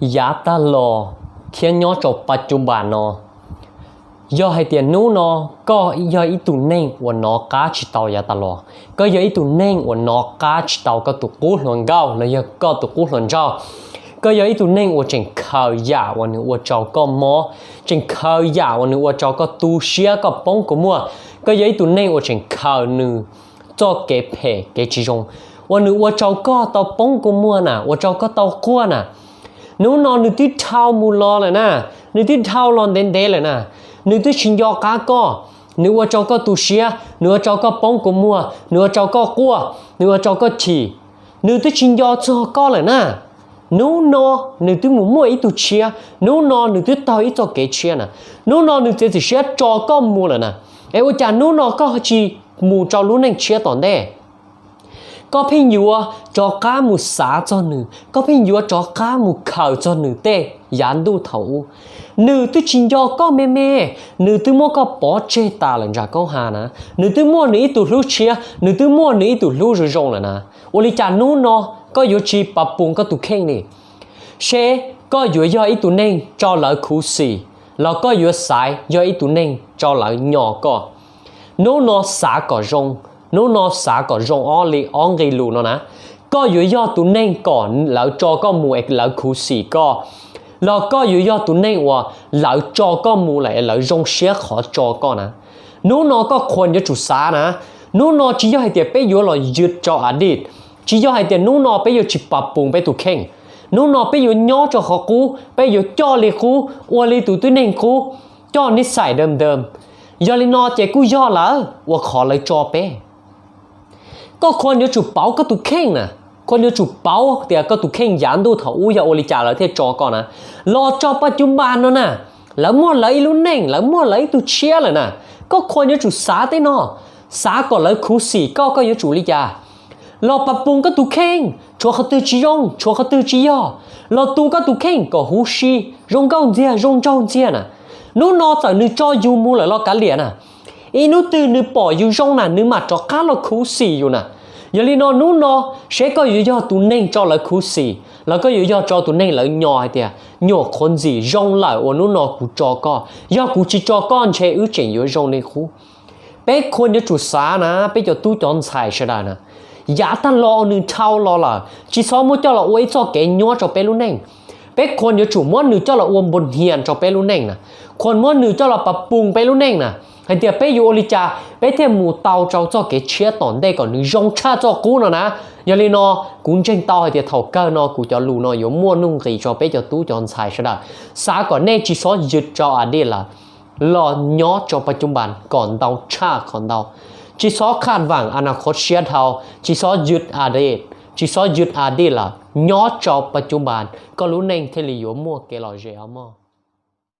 giá ta lo, khiến nhỏ cho bà chú bà nó do hay tiền nú nó có do ít tụ nên và nó cá chỉ tàu giá ta lo, có do ít tụ nên và nó cá chỉ tàu có tụ cố luận gạo là do có tụ cố luận cho có do ít tụ nên và chỉnh khờ giả và nữ và cháu có mó chỉnh khờ giả và nữ và cháu có tu xia có bông của mua có do ít tụ nên và chỉnh khờ nữ cho cái phe cái chỉ dùng và nữ và cháu có tàu bông của mua nè và cháu có tàu cua nè nếu nó nữ tuyết thao mù lo là nè nữ tuyết thao lon đến đây là nè nữ tuyết xin do cá co nữ ở cháu tu xia nữ ở cháu có bóng mua nữ ở cháu cua nữ ở cháu có chỉ nữ xin do cho là nè nếu nó nữ tuyết muốn mua tu xia nếu nó nữ tuyết tao ít cho kế xia nè nếu nó nữ tuyết thì xia cho co mua là nè em ơi cha nếu nó có chỉ mù cho lũ này xia toàn đây có pin yua cho cá mù xả cho nữ có pin yua cho cá mù khảo cho nữ tê yán đu thấu nữ tư chín do có mê mê nữ tư mua có bỏ chê ta lần ra câu hà nà nữ tư mua nữ tụ lưu chia nữ tư mua nữ tụ lưu rồi rong là nà ô lý chả nô nó có yếu chi bập bùng có tụ khen nè xe có yếu do ít tụ nên cho lỡ khú xì là có yếu sai do ít tụ nên cho lỡ nhỏ có nô nó xả có rong นูนอสาก่อนจงอ้อเลีอ้องกีลูนนะ ก็อยู่ยอดตุนเน่งก่อน แล้วจอก็มูเอกแล้วคูสีก็แล้วก็อยู่ยอดตุนเน่งว่าแล้วจอก็มูเลยแล้วจงเชียขอจอก็นะ นูนอ ก็ควรจะจุดสานะ นูนอจียอให้เตี้ยไปอยู่เลยยึดจออดีตจียอให้เตี้ยนูนอไปอยู่จิปับปุงไปตุเข่ง นูนอไปอยู่ย่อจอขอกูไปอยู่จอเลยกูอวลีตุตุนเน่งคูจอนิสัยเดิมเดิม ยอลินอเจกูย่อล้ว ว่าขอเลยจอเป้ก็คนอยู่จุดเป๋าก็ตุกเข่งนะคนอยู่จุดเป๋าเดี๋ยวก็ตุกเข่งยานดูเถ้าอู้ยาโอริจาแล้วเทจอก่อนนะรอจอปัจจุบันนั่นน่ะแล้วมั่วไหลลุ่นเน่งแล้วมั่วไหลตุเชียเลยนะก็คนอยู่จุดสาเต้นอสาก่อนแล้วคูสี่ก็ก็อยู่จุลิยารอปรับปรุงก็ตุกเข่งชัวเขาตือจียงชัวเขาตือจียอรอตูก็ตุกเข่งก็หูชีรงเก้าเจียรงเจ้าเจียนะนู้นนอจากนึกจออยู่มูเลยเรอการเหรียญน่ะอินุตื่นึปอยู่ช่องนั้นนึมาจอก้าเราคูสีอยู่นะยลีนอนู้นอเชก็อยู่ยอตุเน่งจอละคูสีแล้วก็อยู่ยอจอตุเน่งแล้วยอเดียยอคนสีย่องไหลวันนู้นอกูจอก็ ยอกูจิจอก้อนเชอือเฉงอยู่ย่องในคูเป๊กคนจะจุดสานะเป็กจะตู้จอนใส่ชดานะ อย่าตั้งรอหนึ่งเท่ารอละจีซ้อมมุจออละไว้จอเก่งยอจอเป๊ลุ่นเน่งเป็กคนอยู่จุ่ม้วนหนูเจ้าละอวมบนเฮียนชอเป้รุ่นเน่งนะคนม้วนหนูเจ้าละปรับปรุงไปรุ่นเน่งนะไอเดียเป้อยู่อลิจาเป้เทียมหมูเตาเจ้าเจ้าเกเชียตอนได้ก่อนหนูยองชาเจ้ากู้นะนะอย่าลีนอ กูเจงเตาไอเดียเถ่าเกอร์นอกูจะลู่นออยู่ม้วนนุ่งกีจอเป้จะตู้จอนสายชะดาสาก่อนเน่จีซอยึดจออดีละหล่อย้อจอปัจจุบันก่อนเตาชาก่อนเตาจีซอคาดหวังอนาคตเชียเทาจีซอยึดอดีต chỉ số dứt à đi là nhỏ cho bạch chú bàn có lũ nên thế là yếu mua cái lò rẻ mà